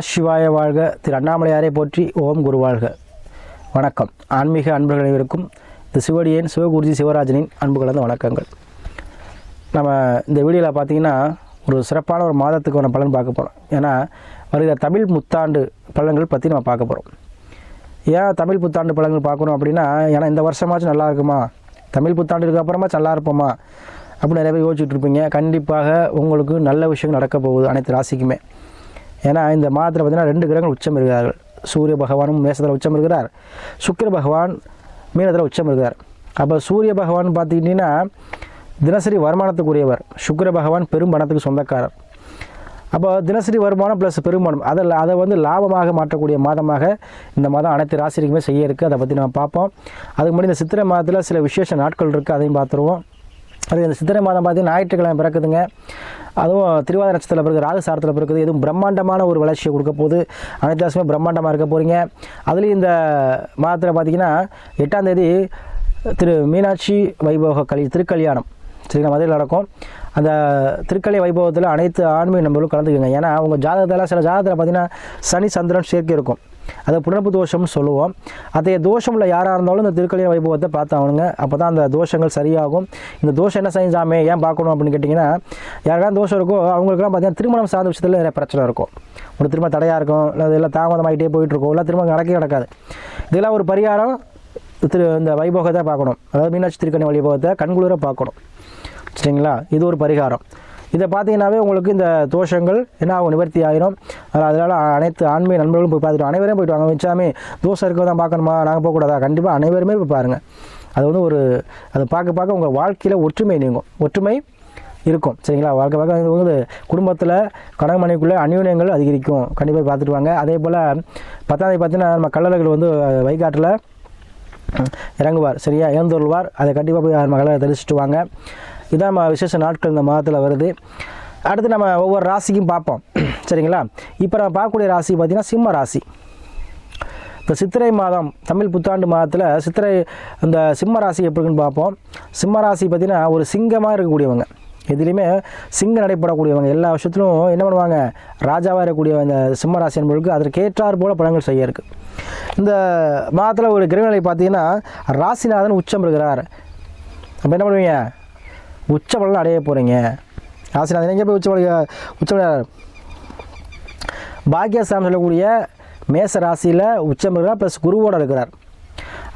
நமசிவாய வாழ்க. திரு அண்ணாமலையாரை போற்றி ஓம் குரு வாழ்க. வணக்கம். ஆன்மீக அன்பர்கள் அனைவருக்கும் இந்த சிவடியன் சிவகுருஜி சிவராஜனின் அன்பு கலந்த வணக்கங்கள். நம்ம இந்த வீடியோவில் பார்த்தீங்கன்னா ஒரு சிறப்பான ஒரு மாதத்துக்கான பலன் பார்க்க போகிறோம் ஏன்னா வருகிற தமிழ் புத்தாண்டு பலன்கள் பற்றி நம்ம பார்க்க போகிறோம் ஏன் தமிழ் புத்தாண்டு பலன்கள் பார்க்கணும் அப்படின்னா ஏன்னா இந்த வருஷமாச்சும் நல்லா இருக்குமா? தமிழ் புத்தாண்டுக்கு அப்புறமா நல்லா இருப்போமா? அப்படின்னு நிறைய பேர் யோசிச்சுட்டு இருப்பீங்க. கண்டிப்பாக உங்களுக்கு நல்ல விஷயம் நடக்க போகுது அனைத்து ராசிக்குமே. ஏன்னா இந்த மாதத்தில் பார்த்தீங்கன்னா ரெண்டு கிரகங்கள் உச்சம் இருக்கிறார்கள். சூரிய பகவானும் மேசத்தில் உச்சம் இருக்கிறார். சுக்கிர பகவான் மீனத்தில் உச்சம் இருக்கிறார். அப்போ சூரிய பகவான் பார்த்துக்கிட்டிங்கன்னா தினசரி வருமானத்துக்குரியவர். சுக்கிர பகவான் பெரும் பணத்துக்கு சொந்தக்காரர். அப்போ தினசரி வருமானம் ப்ளஸ் பெருமானம் அதில் அதை வந்து லாபமாக மாற்றக்கூடிய மாதமாக இந்த மாதம் அனைத்து ராசிக்குமே செய்ய இருக்குது அதை பற்றி நம்ம பார்ப்போம். அதுக்கு முன்னாடி இந்த சித்திரை மாதத்தில் சில விசேஷ நாட்கள் இருக்குது அதையும் பார்த்துருவோம். அது இந்த சித்திரை மாதம் பார்த்தீங்கன்னா ஞாயிற்றுக்கிழமை பிறக்குதுங்க. அதுவும் திருவாதிர நட்சத்திரத்தில் பிறகு ராகு சாரத்தில் பிறக்குது. எதுவும் பிரம்மாண்டமான ஒரு வளர்ச்சியை கொடுக்க போகுது. அனைத்து வருஷமே பிரம்மாண்டமாக இருக்க போகிறீங்க அதுலேயும் இந்த மாதத்தில் பார்த்தீங்கன்னா எட்டாம் தேதி திரு மீனாட்சி வைபோக கலி திருக்கல்யாணம். சரிங்களா? மதுரையில் நடக்கும். அந்த திருக்கலை வைபவத்தில் அனைத்து ஆன்மீக நம்பர்களும் கலந்துக்குங்க. ஏன்னா உங்கள் ஜாதகத்தில் சில ஜாதகத்தில் பார்த்தீங்கன்னா சனி சந்திரன் சேர்க்கை இருக்கும். அதை புணர்ப்பு தோஷம்னு சொல்லுவோம். அதே தோஷமில் யாராக இருந்தாலும் இந்த திருக்கல்யாண வைபவத்தை பார்த்தாகணுங்க அப்போ தான் அந்த தோஷங்கள் சரியாகும். இந்த தோஷம் என்ன செஞ்சாமே ஏன் பார்க்கணும் அப்படின்னு கேட்டிங்கன்னா யாருக்கான தோஷம் இருக்கோ அவங்களுக்குலாம் பார்த்தீங்கன்னா திருமணம் சார்ந்த விஷயத்தில் நிறைய பிரச்சனை இருக்கும். ஒரு திரும்ப தடையாக இருக்கும் இல்லை எல்லாம் தாமதமாகிட்டே போயிட்டுருக்கும் எல்லாம் திரும்ப நடக்கவே நடக்காது. இதெல்லாம் ஒரு பரிகாரம் திரு இந்த வைபோகத்தை பார்க்கணும். அதாவது மீனாட்சி திருக்கணி வைபவத்தை கண்குளிர பார்க்கணும். சரிங்களா? இது ஒரு பரிகாரம். இதை பார்த்தீங்கன்னாவே உங்களுக்கு இந்த தோஷங்கள் என்ன ஆகும் நிவர்த்தி ஆயிரும். அதனால் அனைத்து ஆண்மை நண்பர்களும் போய் பார்த்துட்டு அனைவரும் போயிட்டு வாங்க. வச்சாமே தோசை இருக்க தான் பார்க்கணுமா? நாங்கள் போகக்கூடாதா கண்டிப்பாக அனைவருமே போய் பாருங்கள் அது வந்து ஒரு அதை பார்க்க பார்க்க உங்கள் வாழ்க்கையில் ஒற்றுமை நீங்கும். ஒற்றுமை இருக்கும். சரிங்களா? வாழ்க்கை பார்க்க வந்து குடும்பத்தில் கணவன் மனைவிக்குள்ளே அந்யூன்யங்கள் அதிகரிக்கும். கண்டிப்பாக பார்த்துட்டு வாங்க. அதே போல் பத்தாம் தேதி பார்த்தீங்கன்னா நம்ம கல்லறைகள் வந்து வைகாட்டில் இறங்குவார். சரியா? இறந்துருவார் அதை கண்டிப்பாக போய் மகளை தரிசிட்டு வாங்க. இதான் நம்ம விசேஷ நாட்கள் இந்த மாதத்தில் வருது. அடுத்து நம்ம ஒவ்வொரு ராசிக்கும் பார்ப்போம். சரிங்களா? இப்போ நம்ம பார்க்கக்கூடிய ராசி பார்த்திங்கன்னா சிம்ம ராசி. இப்போ சித்திரை மாதம் தமிழ் புத்தாண்டு மாதத்தில் சித்திரை அந்த சிம்ம ராசி எப்படி இருக்குன்னு பார்ப்போம். சிம்ம ராசி பார்த்திங்கன்னா ஒரு சிங்கமாக இருக்கக்கூடியவங்க. எதுலேயுமே சிங்க நடைபெறக்கூடியவங்க. எல்லா விஷயத்திலும் என்ன பண்ணுவாங்க? ராஜாவாக இருக்கக்கூடிய இந்த சிம்ம ராசி என்பவர்களுக்கு அதற்கு ஏற்றார் போல பழங்கள் செய்ய இருக்குது இந்த மாதத்தில் ஒரு கிரகநிலை பார்த்தீங்கன்னா ராசிநாதன் உச்சம் இருக்கிறார். அப்போ என்ன பண்ணுவீங்க? உச்ச அடைய போகிறீங்க ராசிநாதன் எங்கே போய் உச்ச உச்ச பாக்கியஸ்தானம் சொல்லக்கூடிய மேச ராசியில் உச்சம் இருக்கிறார் ப்ளஸ் குருவோடு இருக்கிறார்.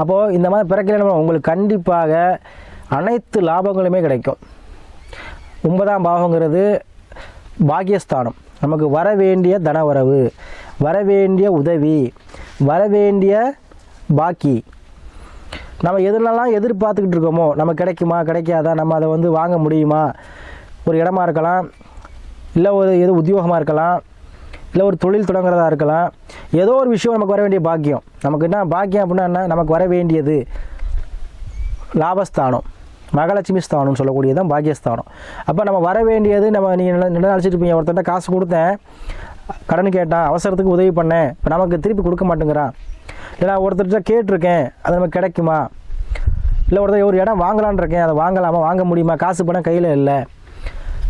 அப்போது இந்த மாதிரி பிறக்கல உங்களுக்கு கண்டிப்பாக அனைத்து லாபங்களுமே கிடைக்கும். ஒன்பதாம் பாவங்கிறது பாக்கியஸ்தானம் நமக்கு வர வேண்டிய தனவரவு வர வேண்டிய உதவி வர வேண்டிய பாக்கி. நம்ம எதுலலாம் எதிர்பார்த்துக்கிட்டு இருக்கோமோ நம்ம கிடைக்குமா கிடைக்காதா நம்ம அதை வந்து வாங்க முடியுமா? ஒரு இடமா இருக்கலாம் இல்லை ஒரு எது உத்தியோகமாக இருக்கலாம் இல்லை ஒரு தொழில் தொடங்குறதா இருக்கலாம் ஏதோ ஒரு விஷயம் நமக்கு வர வேண்டிய பாக்கியம். நமக்கு என்ன பாக்கியம் அப்படின்னா என்ன? நமக்கு வர வேண்டியது லாபஸ்தானம். மகாலட்சுமி ஸ்தானம்னு சொல்லக்கூடியதான் பாக்கியஸ்தானம். அப்போ நம்ம வர வேண்டியது நம்ம நீங்கள் நில நினச்சிட்டு இருப்பீங்க. ஒருத்தர்கிட்ட காசு கொடுத்தேன். கடன் கேட்டான் அவசரத்துக்கு உதவி பண்ணேன் இப்போ நமக்கு திருப்பி கொடுக்க மாட்டேங்கிறான் இல்லை நான் ஒருத்தர்கிட்ட கேட்டிருக்கேன். அது நமக்கு கிடைக்குமா? இல்லை ஒருத்தர் ஒரு இடம் வாங்கலான் இருக்கேன். அதை வாங்கலாமா? வாங்க முடியுமா? காசு பணம் கையில் இல்லை.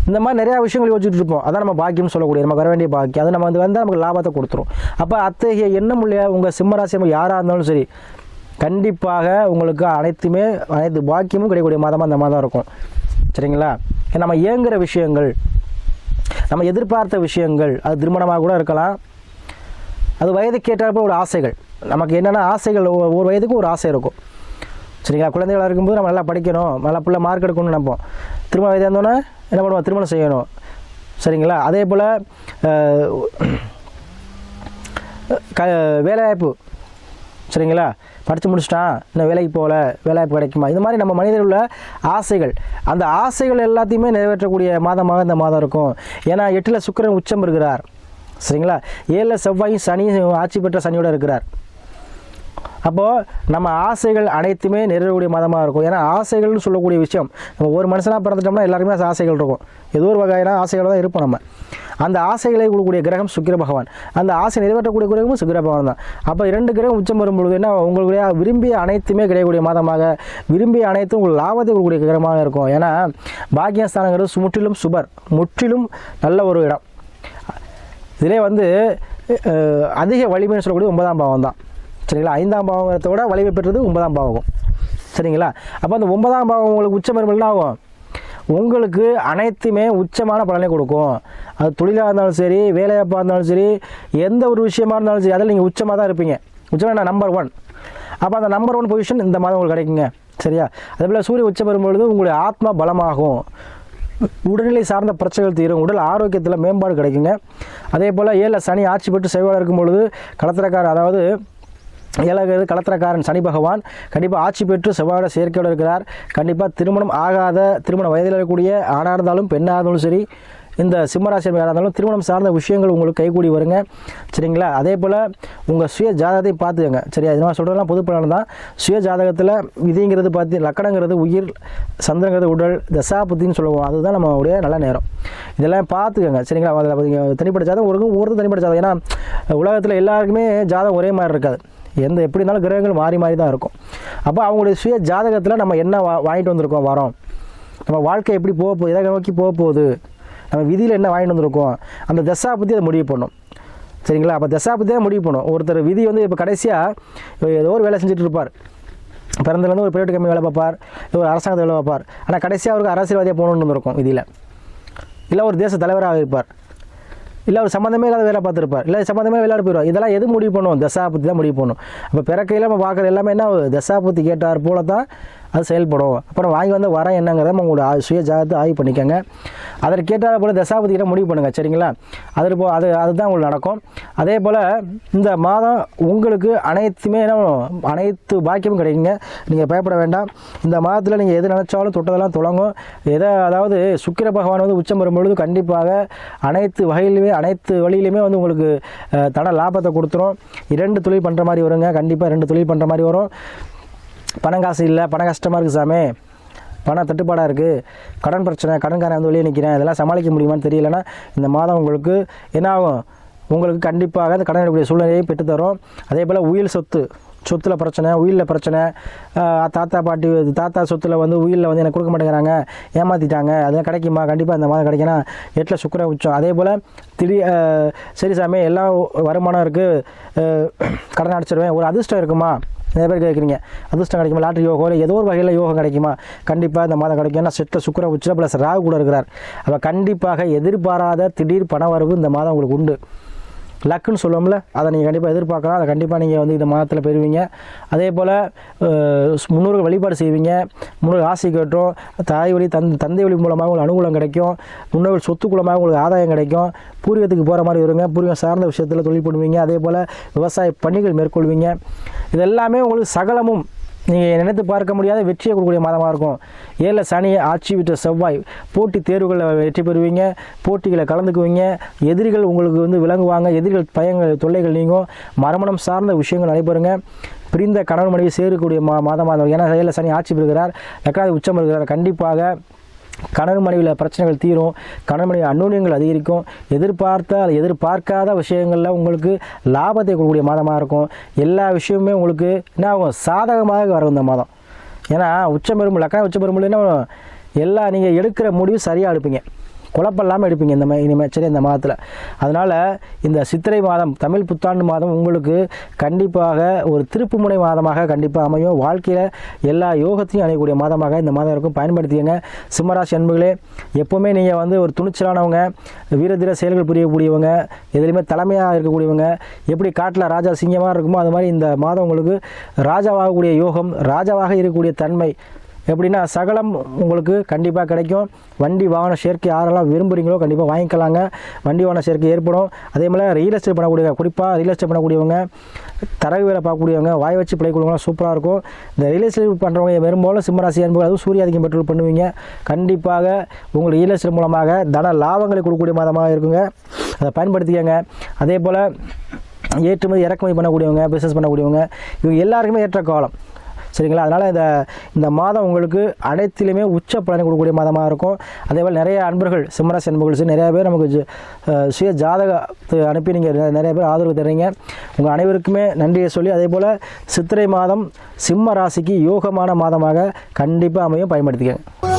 இந்த மாதிரி நிறையா விஷயங்கள் யோசிச்சுட்டு இருப்போம். அதான் நம்ம பாக்கியம்னு சொல்லக்கூடிய நமக்கு வர வேண்டிய பாக்கியம். அது நம்ம வந்து வந்தால் நமக்கு லாபத்தை கொடுத்துரும். அப்போ அத்தகைய எண்ணம் இல்லையா உங்கள் சிம்மராசி நம்ம யாராக இருந்தாலும் சரி கண்டிப்பாக உங்களுக்கு அனைத்துமே அனைத்து பாக்கியமும் கிடைக்கக்கூடிய மாதமாக அந்த மாதம் இருக்கும். சரிங்களா? நம்ம இயங்குகிற விஷயங்கள் நம்ம எதிர்பார்த்த விஷயங்கள் அது திருமணமாக கூட இருக்கலாம். அது வயதுக்கு ஏற்றப்போ ஒரு ஆசைகள். நமக்கு என்னென்ன ஆசைகள் ஒவ்வொரு வயதுக்கும் ஒரு ஆசை இருக்கும். சரிங்களா? குழந்தைகளாக இருக்கும்போது நம்ம நல்லா படிக்கணும் நல்லா பிள்ளை மார்க் எடுக்கணும்னு நினைப்போம். திருமண வயதாக இருந்தோன்னே என்ன பண்ணுவோம்? திருமணம் செய்யணும். சரிங்களா? அதே போல் க வேலைவாய்ப்பு. சரிங்களா? படித்து முடிச்சிட்டான் இன்னும் வேலைக்கு போகல வேலைவாய்ப்பு கிடைக்குமா? இது மாதிரி நம்ம மனிதர் உள்ள ஆசைகள். அந்த ஆசைகள் எல்லாத்தையுமே நிறைவேற்றக்கூடிய மாதமாக இந்த மாதம் இருக்கும். ஏன்னா எட்டில் சுக்கிரன் உச்சம் இருக்கிறார். சரிங்களா? ஏழில் செவ்வாயும் சனியும் ஆட்சி பெற்ற சனியோடு இருக்கிறார். அப்போது நம்ம ஆசைகள் அனைத்துமே நிறைவேறக்கூடிய மதமாக இருக்கும். ஏன்னா ஆசைகள்னு சொல்லக்கூடிய விஷயம் நம்ம ஒரு மனுஷனாக பிறந்துட்டோம்னா எல்லாருமே ஆசைகள் இருக்கும். ஏதோ ஒரு வகையான ஆசைகள் தான் இருப்போம் நம்ம. அந்த ஆசைகளை கொடுக்கக்கூடிய கிரகம் சுக்கிர பகவான். அந்த ஆசை நிறைவேற்றக்கூடிய கிரகமும் சுக்கிர பகவான் தான். அப்போ இரண்டு கிரகம் உச்சம் வரும்பொழுது என்ன உங்களுடைய விரும்பிய அனைத்துமே கிடைக்கக்கூடிய மாதமாக விரும்பிய அனைத்தும் உங்களுக்கு லாபத்தை கொடுக்கக்கூடிய கிரகமாக இருக்கும். ஏன்னா பாக்கியஸ்தானங்கிறது முற்றிலும் சுபர் முற்றிலும் நல்ல ஒரு இடம். இதிலே வந்து அதிக வலிமைன்னு சொல்லக்கூடிய ஒன்பதாம் பாவம் தான். சரிங்களா? ஐந்தாம் பாவத்தை விட வலிமை பெற்றது ஒன்பதாம் பாவகம். சரிங்களா? அப்போ அந்த ஒன்பதாம் பாவம் உங்களுக்கு உச்சம் என்ன ஆகும்? உங்களுக்கு அனைத்துமே உச்சமான பலனை கொடுக்கும். அது தொழிலாக இருந்தாலும் சரி வேலைவாய்ப்பாக இருந்தாலும் சரி எந்த ஒரு விஷயமா இருந்தாலும் சரி அதில் நீங்கள் உச்சமாக தான் இருப்பீங்க. உச்சம் நம்பர் ஒன் அப்போ அந்த நம்பர் ஒன் பொசிஷன் இந்த மாதம் உங்களுக்கு கிடைக்குங்க. சரியா? அதே போல் சூரிய உச்சம் வரும்பொழுது உங்களுடைய ஆத்மா பலமாகும். உடல்நிலை சார்ந்த பிரச்சனைகள் தீரும். உடல் ஆரோக்கியத்தில் மேம்பாடு கிடைக்குங்க. அதே போல் ஏழில் சனி ஆட்சி பெற்று செய்வாளர் இருக்கும் பொழுது களத்திரக்காரர் அதாவது ஏழாவது கலத்திரக்காரன் சனி பகவான் கண்டிப்பாக ஆட்சி பெற்று செவ்வாயோட சேர்க்கையோடு இருக்கிறார். கண்டிப்பாக திருமணம் ஆகாத திருமண வயதில் இருக்கக்கூடிய ஆணாக இருந்தாலும் பெண்ணாக இருந்தாலும் சரி இந்த சிம்மராசி யாராக இருந்தாலும் திருமணம் சார்ந்த விஷயங்கள் உங்களுக்கு கைகூடி வருங்க. சரிங்களா? அதே போல் உங்கள் சுய ஜாதகத்தை பார்த்துக்கங்க. சரியா? இதெல்லாம் சொல்கிறதெல்லாம் பொது பலன் தான். சுய ஜாதகத்தில் விதிங்கிறது பார்த்து லக்கணங்கிறது உயிர் சந்திரங்கிறது உடல் தசாபுத்தின்னு சொல்லுவோம். அதுதான் நம்மளுடைய நல்ல நேரம். இதெல்லாம் பார்த்துக்கோங்க. சரிங்களா? அதில் நீங்கள் தனிப்பட்ட ஜாதகம் ஒரு ஒருத்தர் தனிப்பட்ட ஜாதகம். ஏன்னா உலகத்தில் எல்லாருக்குமே ஜாதகம் ஒரே மாதிரி இருக்காது. எந்த எப்படி இருந்தாலும் கிரகங்கள் மாறி மாறி தான் இருக்கும். அப்போ அவங்களுடைய சுய ஜாதகத்தில் நம்ம என்ன வா வாங்கிட்டு வந்திருக்கோம் வரோம். நம்ம வாழ்க்கை எப்படி போக போகுது எதை நோக்கி போக போகுது நம்ம விதியில் என்ன வாங்கிட்டு வந்திருக்கோம் அந்த தசா பற்றி அதை முடிவு பண்ணும். சரிங்களா? அப்போ தசா பற்றி தான் முடிவு பண்ணும். ஒருத்தர் விதி வந்து இப்போ கடைசியாக ஏதோ ஒரு வேலை செஞ்சுட்டு இருப்பார். பிறந்தலேருந்து ஒரு பிரைவேட் கம்பெனி வேலை பார்ப்பார் இல்லை ஒரு அரசாங்கத்தை வேலை பார்ப்பார். ஆனால் கடைசியாக அவருக்கு அரசியல்வாதியாக போகணுன்னு இருக்கும் விதியில். இல்லை ஒரு தேச தலைவராக இருப்பார். இல்லை அவர் சம்மந்தமே இல்லாத வேலை பார்த்துருப்பார். இல்லை சம்மந்தமே விளையாட போயிடுவார் இதெல்லாம் எது முடிவு பண்ணும்? தசாபுத்தி தான் முடிவு பண்ணும். அப்போ பிறக்கையில் நம்ம பார்க்குறது எல்லாமே என்ன தசாபுத்தி கேட்டார் போல தான் அது செயல்படும். அப்புறம் வாங்கி வந்த வர என்னங்கிறத உங்களோட சுய ஜாதகத்தை ஆய்வு பண்ணிக்கோங்க. அதற்கு கேட்டால் போல் தசாபதி முடிவு பண்ணுங்கள் சரிங்களா? அது போ அது அதுதான் உங்களுக்கு நடக்கும். அதே போல் இந்த மாதம் உங்களுக்கு அனைத்துமே என்ன அனைத்து பாக்கியமும் கிடைக்குங்க. நீங்கள் பயப்பட வேண்டாம். இந்த மாதத்தில் நீங்கள் எது நினச்சாலும் தொட்டதெல்லாம் தொடங்கும். எதை அதாவது சுக்கிர பகவான் வந்து உச்சம் வரும்பொழுது கண்டிப்பாக அனைத்து வகையிலுமே அனைத்து வழியிலுமே வந்து உங்களுக்கு தன லாபத்தை கொடுத்துரும். இரண்டு தொழில் பண்ணுற மாதிரி வருங்க. கண்டிப்பாக ரெண்டு தொழில் பண்ணுற மாதிரி வரும். பணம் காசு இல்லை பணம் கஷ்டமாக இருக்குது சாமி. பணம் தட்டுப்பாடாக இருக்குது கடன் பிரச்சனை கடன்காரன் வந்து வெளியே நிற்கிறேன் இதெல்லாம் சமாளிக்க முடியுமான்னு தெரியலன்னா இந்த மாதம் உங்களுக்கு என்ன ஆகும்? உங்களுக்கு கண்டிப்பாக அந்த கடன் எடுக்கக்கூடிய சூழ்நிலையை பெற்றுத்தரும். அதே போல் உயிர் சொத்து சொத்தில் பிரச்சனை உயிரில் பிரச்சனை. தாத்தா பாட்டி தாத்தா சொத்துல வந்து உயிரில் வந்து எனக்கு கொடுக்க மாட்டேங்கிறாங்க. ஏமாற்றிட்டாங்க அதெல்லாம் கிடைக்குமா? கண்டிப்பாக இந்த மாதம் கிடைக்கணும் எட்டில் சுக்கர உச்சம். அதே போல் திடீர் சரி சாமி எல்லாம் வருமானம் இருக்குது கடன் அடிச்சிருவேன். ஒரு அதிர்ஷ்டம் இருக்குமா? நிறைய பேர் கேட்குறீங்க அதிர்ஷ்டம் கிடைக்குமா லாட்ரி யோகம் இல்லை ஏதோ ஒரு வகையில் யோகம் கிடைக்குமா? கண்டிப்பாக இந்த மாதம் கிடைக்கும். ஏன்னா செட்டில் சுக்கர உச்சில் ப்ளஸ் ராகு கூட இருக்கிறார். அப்போ கண்டிப்பாக எதிர்பாராத திடீர் பண வரவு இந்த மாதம் உங்களுக்கு உண்டு. லக்குன்னு சொல்லுவோம்ல அதை நீங்கள் கண்டிப்பாக எதிர்பார்க்கலாம். அதை கண்டிப்பாக நீங்கள் வந்து இந்த மாதத்தில் பெறுவீங்க. அதே போல் முன்னோர்கள் வழிபாடு செய்வீங்க. முன்னோர்கள் ஆசை கேட்டோம். தாய் வழி தந் தந்தை வழி மூலமாக உங்களுக்கு அனுகூலம் கிடைக்கும். முன்னோர்கள் சொத்து மூலமாக உங்களுக்கு ஆதாயம் கிடைக்கும். பூர்வீகத்துக்கு போகிற மாதிரி வருங்க பூர்வீகம் சார்ந்த விஷயத்தில் தொழில் பண்ணுவீங்க. அதே போல் விவசாய பணிகள் மேற்கொள்வீங்க. இது எல்லாமே உங்களுக்கு சகலமும் நீங்கள் நினைத்து பார்க்க முடியாத வெற்றியை கொடுக்கக்கூடிய மாதமாக இருக்கும். ஏழில் சனி ஆட்சி விட்ட செவ்வாய். போட்டி தேர்வுகளில் வெற்றி பெறுவீங்க. போட்டிகளை கலந்துக்குவீங்க. எதிரிகள் உங்களுக்கு வந்து விளங்குவாங்க. எதிரிகள் பயங்கள் தொல்லைகள் நீங்கும். மரமணம் சார்ந்த விஷயங்கள் நடைபெறுங்க. பிரிந்த கணவன் மனைவி சேரக்கூடிய மா மாதமாக இருக்கும். ஏன்னா ஏழில் சனி ஆட்சி பெறுகிறார். லக்காதி உச்சம் பெறுகிறார். கண்டிப்பாக கணவன் மனைவியில் பிரச்சனைகள் தீரும் கணவன் மனைவி அந்நூன்யங்கள் அதிகரிக்கும் எதிர்பார்த்த அல்லது எதிர்பார்க்காத விஷயங்களில் உங்களுக்கு லாபத்தை கொடுக்கக்கூடிய மாதமாக இருக்கும். எல்லா விஷயமுமே உங்களுக்கு என்ன ஆகும்? சாதகமாக வரும் இந்த மாதம். ஏன்னா உச்சம் பெரும் லக்கண உச்சம் பெரும் என்ன எல்லா நீங்கள் எடுக்கிற முடிவு சரியாக எடுப்பீங்க. குழப்பம் இல்லாமல் எடுப்பீங்க இந்த மாதிரி இனிமேல் சரி இந்த மாதத்தில். அதனால் இந்த சித்திரை மாதம் தமிழ் புத்தாண்டு மாதம் உங்களுக்கு கண்டிப்பாக ஒரு திருப்புமுனை மாதமாக கண்டிப்பாக அமையும். வாழ்க்கையில் எல்லா யோகத்தையும் அணையக்கூடிய மாதமாக இந்த மாதம் இருக்கும். பயன்படுத்திக்கங்க. சிம்மராசி அன்புகளே எப்போவுமே நீங்கள் வந்து ஒரு துணிச்சலானவங்க வீரதீர செயல்கள் புரியக்கூடியவங்க எதுலையுமே தலைமையாக இருக்கக்கூடியவங்க எப்படி காட்டில் ராஜா சிங்கமாக இருக்குமோ அது மாதிரி இந்த மாதம் உங்களுக்கு ராஜாவாகக்கூடிய யோகம் ராஜாவாக இருக்கக்கூடிய தன்மை எப்படின்னா சகலம் உங்களுக்கு கண்டிப்பாக கிடைக்கும். வண்டி வாகன சேர்க்கை யாரெல்லாம் விரும்புகிறீங்களோ கண்டிப்பாக வாங்கிக்கலாங்க. வண்டி வாகன சேர்க்கை ஏற்படும். அதே மாதிரி ரியல் எஸ்டேட் பண்ணக்கூடிய குறிப்பாக ரியல் எஸ்டேட் பண்ணக்கூடியவங்க தரகு வேலை பார்க்கக்கூடியவங்க வாய் வச்சு பிழைக்கூடியவங்களாம் சூப்பராக இருக்கும். இந்த ரியல் எஸ்டேட் பண்ணுறவங்க பெரும்பாலும் சிம்மராசி அன்பு அதுவும் சூரிய அதிகம் பெட்ரோல் பண்ணுவீங்க. கண்டிப்பாக உங்கள் ரியல் எஸ்டேட் மூலமாக தன லாபங்களை கொடுக்கக்கூடிய மாதமாக இருக்குங்க. அதை பயன்படுத்திக்கங்க. அதே போல் ஏற்றுமதி இறக்குமதி பண்ணக்கூடியவங்க பிஸ்னஸ் பண்ணக்கூடியவங்க இவங்க எல்லாருக்குமே ஏற்ற காலம். சரிங்களா? அதனால் இந்த இந்த மாதம் உங்களுக்கு அனைத்திலுமே உச்ச பலனை கொடுக்கக்கூடிய மாதமாக இருக்கும். அதே போல் நிறைய அன்பர்கள் சிம்மராசி அன்பர்கள் நிறைய பேர் நமக்கு ஜ- சுய ஜாதகத்தை அனுப்பி நீங்கள் நிறைய பேர் ஆதரவு தர்றீங்க. உங்கள் அனைவருக்குமே நன்றியை சொல்லி அதே போல் சித்திரை மாதம் சிம்ம ராசிக்கு யோகமான மாதமாக கண்டிப்பாக அமையும். பயன்படுத்திக்கங்க.